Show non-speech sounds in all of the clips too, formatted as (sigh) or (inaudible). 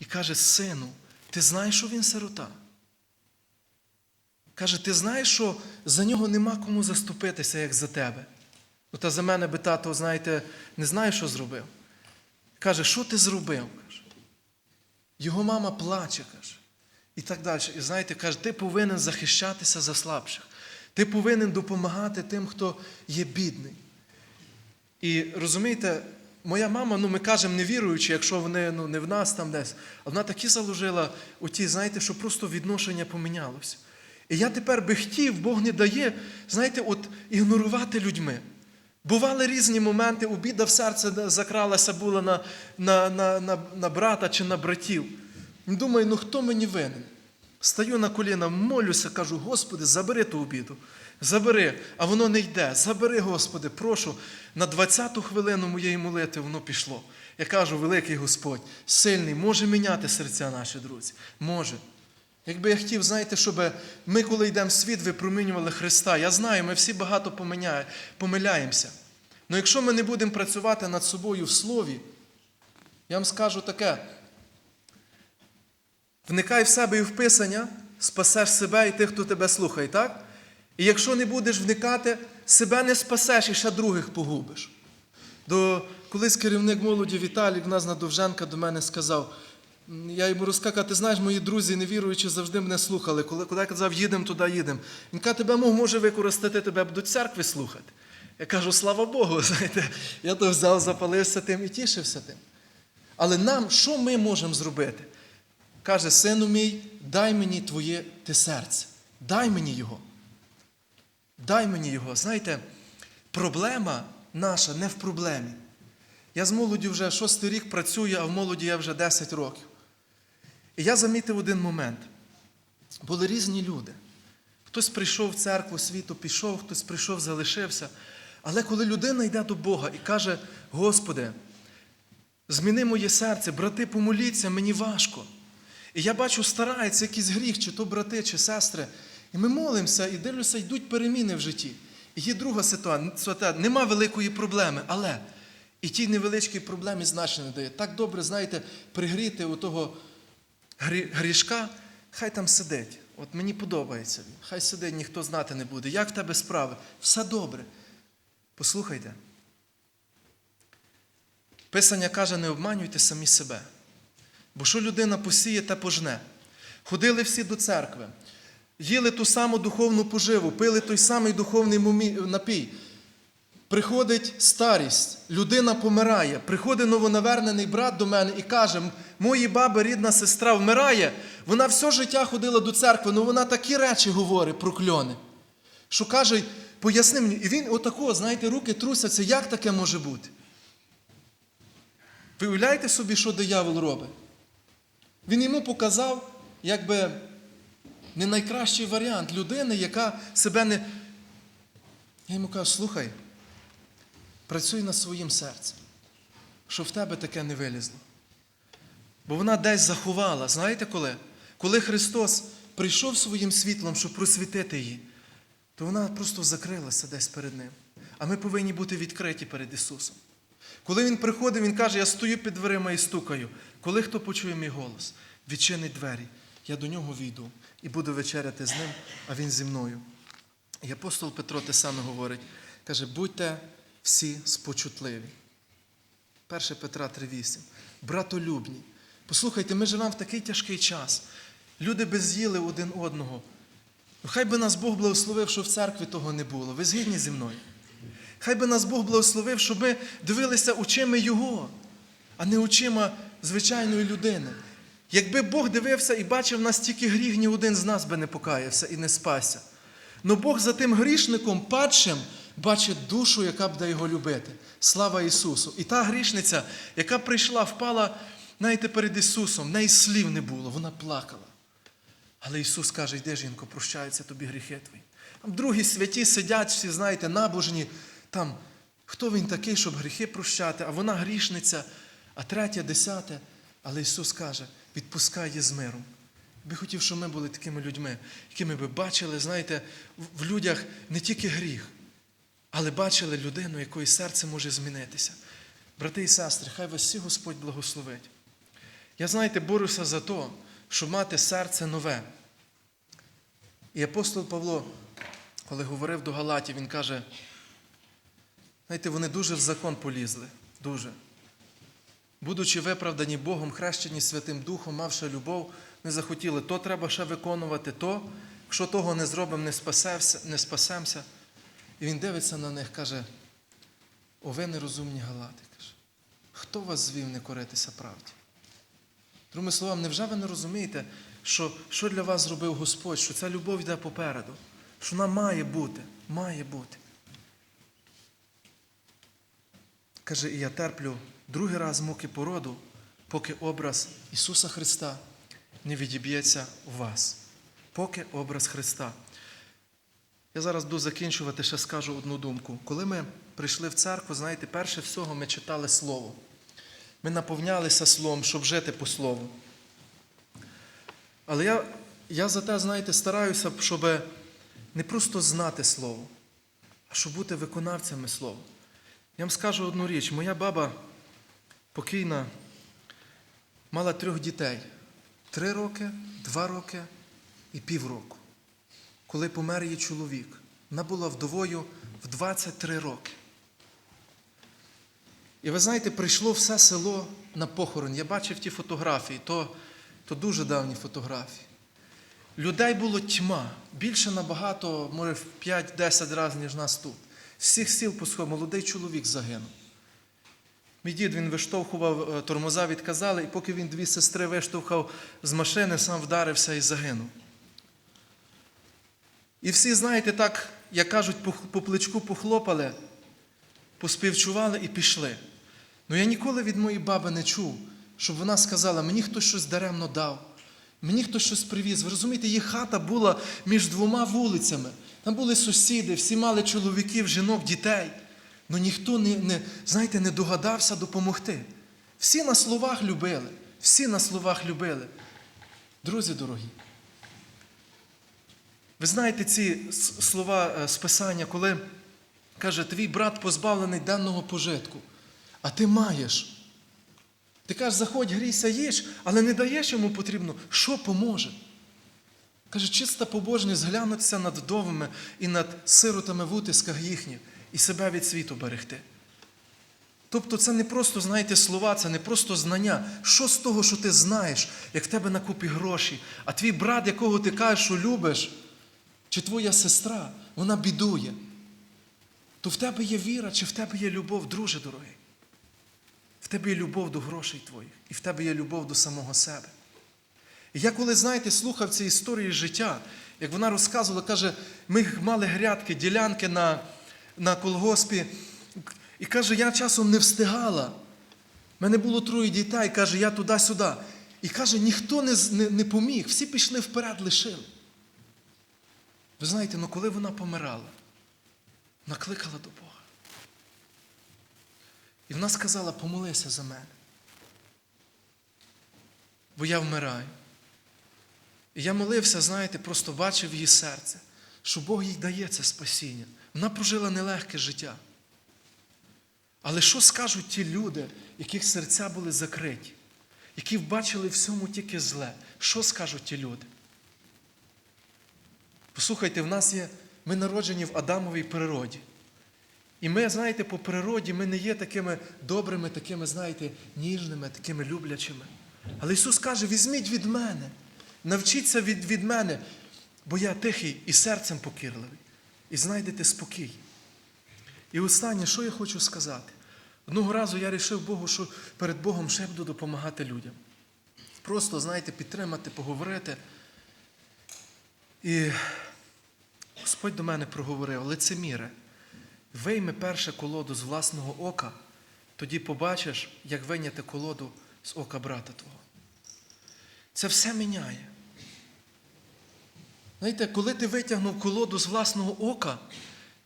і каже: Сину, ти знаєш, що він сирота? Каже, ти знаєш, що за нього нема кому заступитися, як за тебе. Ну, та за мене би тато, знаєте, не знаю, що зробив. Каже, що ти зробив? Каже. Його мама плаче, каже. І так далі. І знаєте, каже, ти повинен захищатися за слабших. Ти повинен допомагати тим, хто є бідний. І розумієте, моя мама, ну ми кажемо невіруючи, якщо вони ну, не в нас там десь, а вона такі заложила у знаєте, що просто відношення помінялося. І я тепер би хотів, Бог не дає, знаєте, от ігнорувати людьми. Бували різні моменти, обіда в серце закралася була на, на, на, на, на брата чи на братів. Думаю, ну хто мені винен? Стаю на коліна, молюся, кажу, Господи, забери ту обіду. Забери, а воно не йде. Забери, Господи, прошу. На 20-ту хвилину моєї молитви воно пішло. Я кажу, великий Господь, сильний, може міняти серця наші друзі. Може. Якби я хотів, знаєте, щоб ми, коли йдемо в світ, випромінювали Христа. Я знаю, ми всі багато помиляємося. Але якщо ми не будемо працювати над собою в слові, я вам скажу таке. Вникай в себе і в Писання, спасеш себе і тих, хто тебе слухає, так? І якщо не будеш вникати, себе не спасеш і ще других погубиш. До, колись керівник молоді Віталій в нас на Довженка до мене сказав, я йому розказав, ти знаєш, мої друзі, невіруючі, завжди мене слухали. Коли, коли я казав, їдемо туди, їдемо. Він каже, тебе Бог може використати, тебе будуть церкви слухати. Я кажу, слава Богу, (laughs) знаєте, я то взяв, запалився тим і тішився тим. Але нам, що ми можемо зробити? Каже, сину мій, дай мені твоє ти серце. Дай мені його. Дай мені його. Знаєте, проблема наша не в проблемі. Я з молоді вже шостий рік працюю, а в молоді я вже 10 років. І я замітив один момент. Були різні люди. Хтось прийшов в церкву світу, пішов, хтось прийшов, залишився. Але коли людина йде до Бога і каже, Господи, зміни моє серце, брати, помоліться, мені важко. І я бачу, старається якийсь гріх, чи то брати, чи сестри. І ми молимося і дивлюся, йдуть переміни в житті. І є друга ситуація, нема великої проблеми, але і тій невеличкій проблемі значення дає. Так добре, знаєте, пригріти у того грішка, хай там сидить. От мені подобається він. Хай сидить, ніхто знати не буде. Як в тебе справи? Все добре. Послухайте. Писання каже, не обманюйте самі себе. Бо що людина посіє, те пожне. Ходили всі до церкви, їли ту саму духовну поживу, пили той самий духовний напій. Приходить старість, людина помирає. Приходить новонавернений брат до мене і каже: мої баби, рідна сестра вмирає. Вона все життя ходила до церкви, але вона такі речі говорить про кльони. Що каже, поясни мені, і він отако, знаєте, руки трусяться, як таке може бути? Ви уявляєте собі, що диявол робить? Він йому показав, якби не найкращий варіант людини, яка себе не. Я йому кажу, слухай, працюй над своїм серцем, щоб в тебе таке не вилізло. Бо вона десь заховала, знаєте коли? Коли Христос прийшов своїм світлом, щоб просвітити її, то вона просто закрилася десь перед Ним. А ми повинні бути відкриті перед Ісусом. Коли Він приходить, Він каже, я стою під дверима і стукаю. Коли хто почує мій голос, відчинить двері, я до нього війду і буду вечеряти з ним, а він зі мною. І апостол Петро те саме говорить, каже, будьте всі спочутливі. 1 Петра 3,8. Братолюбні. Послухайте, ми живемо в такий тяжкий час. Люди без'їли один одного. Хай би нас Бог благословив, що в церкві того не було. Ви згідні зі мною? Хай би нас Бог благословив, щоб ми дивилися очима Його, а не очима звичайної людини. Якби Бог дивився і бачив нас тільки гріх, ні один з нас би не покаявся і не спасся. Но Бог за тим грішником падшим бачить душу, яка буде його любити. Слава Ісусу! І та грішниця, яка прийшла, впала, знаєте, перед Ісусом, в неї слів не було, вона плакала. Але Ісус каже, йди, жінко, прощаються тобі гріхи твої. Там другі святі сидять, всі, знаєте, набожні. Там, хто він такий, щоб гріхи прощати, а вона грішниця, а третя, десяте. Але Ісус каже, відпускай її з миром. Би хотів, щоб ми були такими людьми, якими би бачили, знаєте, в- людях не тільки гріх, але бачили людину, якої серце може змінитися. Брати і сестри, хай вас всі Господь благословить. Я, знаєте, борюся за те, щоб мати серце нове. І апостол Павло, коли говорив до Галатів, він каже, знаєте, вони дуже в закон полізли, дуже. Будучи виправдані Богом, хрещені Святим Духом, мавши любов, не захотіли, то треба ще виконувати, то, якщо того не зробимо, не, не спасемося. І він дивиться на них, каже, о, ви нерозумні галати. каже. Хто вас звів не коритися правді? Другими словами, невже ви не розумієте, що, що для вас зробив Господь, що ця любов йде попереду, що вона має бути, має бути. Каже, і я терплю другий раз муки породу, поки образ Ісуса Христа не відіб'ється у вас. Поки образ Христа. Я зараз буду закінчувати, ще скажу одну думку. Коли ми прийшли в церкву, знаєте, перше всього ми читали Слово. Ми наповнялися Словом, щоб жити по Слову. Але я, я за те, знаєте, стараюся, щоб не просто знати Слово, а щоб бути виконавцями Слова. Я вам скажу одну річ. Моя баба покійна мала трьох дітей: три роки, два роки і півроку. Коли помер її чоловік, вона була вдовою в 23 роки. І ви знаєте, прийшло все село на похорон. Я бачив ті фотографії, то, то дуже давні фотографії. Людей було тьма, більше набагато, може, в 5-10 разів, ніж нас тут. З всіх сіл посход, молодий чоловік загинув. Мій дід він виштовхував, е, тормоза відказали, і поки він дві сестри виштовхав з машини, сам вдарився і загинув. І всі, знаєте, так, як кажуть, по, плечку похлопали, поспівчували і пішли. Ну я ніколи від моєї баби не чув, щоб вона сказала, мені хтось щось даремно дав, мені хтось щось привіз. Ви розумієте, її хата була між двома вулицями. Там були сусіди, всі мали чоловіків, жінок, дітей. Ну ніхто не, не, знаєте, не догадався допомогти. Всі на словах любили, всі на словах любили. Друзі дорогі, ви знаєте ці слова е, з Писання, коли каже, твій брат позбавлений денного пожитку, а ти маєш. Ти кажеш, заходь, грійся, їж, але не даєш йому потрібно, що поможе? Каже, чиста побожність глянутися над вдовами і над сиротами в утисках їхніх і себе від світу берегти. Тобто це не просто, знаєте, слова, це не просто знання. Що з того, що ти знаєш, як в тебе на купі гроші, а твій брат, якого ти кажеш, що любиш, чи твоя сестра, вона бідує, то в тебе є віра, чи в тебе є любов, друже дорогий. В тебе є любов до грошей твоїх, і в тебе є любов до самого себе. І я коли, знаєте, слухав ці історії життя, як вона розказувала, каже, ми мали грядки, ділянки на, на колгоспі. І каже, я часом не встигала. Мене було троє дітей, каже, я туди-сюди. І каже, ніхто не, не, не поміг, всі пішли вперед, лишили. Ви знаєте, ну коли вона помирала, вона кликала до Бога. І вона сказала, помолися за мене. Бо я вмираю. І я молився, знаєте, просто бачив її серце, що Бог їй дає це спасіння. Вона прожила нелегке життя. Але що скажуть ті люди, яких серця були закриті, які бачили всьому тільки зле? Що скажуть ті люди? Послухайте, в нас є, ми народжені в Адамовій природі. І ми, знаєте, по природі ми не є такими добрими, такими, знаєте, ніжними, такими люблячими. Але Ісус каже: візьміть від мене, навчіться від, від мене, бо я тихий і серцем покірливий, і знайдете спокій. І останнє, що я хочу сказати? Одного разу я вирішив Богу, що перед Богом ще буду допомагати людям. Просто, знаєте, підтримати, поговорити. І Господь до мене проговорив, лицеміре, вийми перше колоду з власного ока, тоді побачиш, як вийняти колоду з ока брата твого. Це все міняє. Знаєте, коли ти витягнув колоду з власного ока,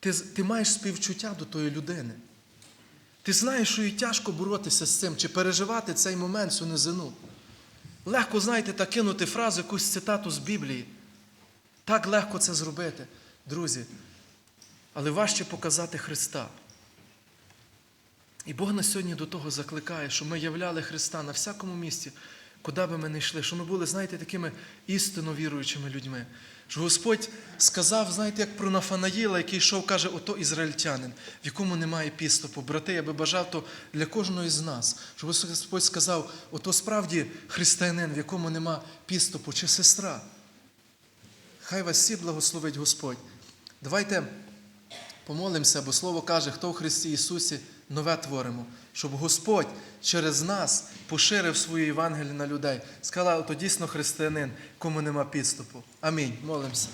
ти, ти маєш співчуття до тої людини. Ти знаєш, що їй тяжко боротися з цим, чи переживати цей момент, цю низину. Легко, знаєте, так кинути фразу, якусь цитату з Біблії. Так легко це зробити, друзі. Але важче показати Христа. І Бог нас сьогодні до того закликає, щоб ми являли Христа на всякому місці, куди би ми не йшли, щоб ми були, знаєте, такими істинно віруючими людьми. Що Господь сказав, знаєте, як про Нафанаїла, який йшов, каже, ото ізраїльтянин, в якому немає підступу. Брати, я би бажав то для кожного з нас. Щоб Господь сказав, ото справді християнин, в якому нема підступу, чи сестра. Хай вас всі благословить Господь. Давайте помолимося, бо Слово каже, хто в Христі Ісусі нове творимо, щоб Господь через нас поширив свою Євангелію на людей. Сказала, то дійсно християнин, кому нема підступу. Амінь. Молимося.